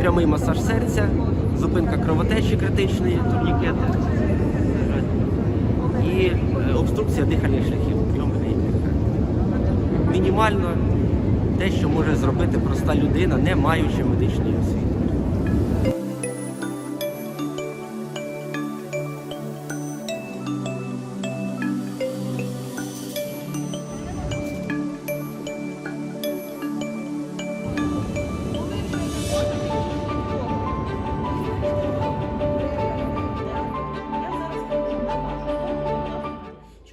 прямий масаж серця, зупинка кровотечі критичної, турнікети і е, обструкція дихальних шляхів. Мінімально те, що може зробити проста людина, не маючи медичної освіти.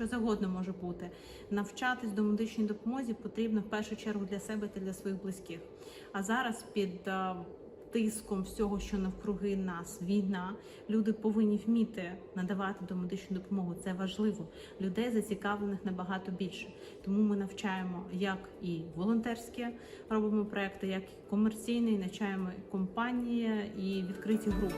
Що завгодно може бути. Навчатись до медичній допомозі потрібно в першу чергу для себе та для своїх близьких. А зараз під е, тиском всього, що навкруги нас, війна, люди повинні вміти надавати домедичну допомогу. Це важливо. Людей зацікавлених набагато більше. Тому ми навчаємо як і волонтерські робимо проекти, як і комерційні, навчаємо компанії і відкриті групи.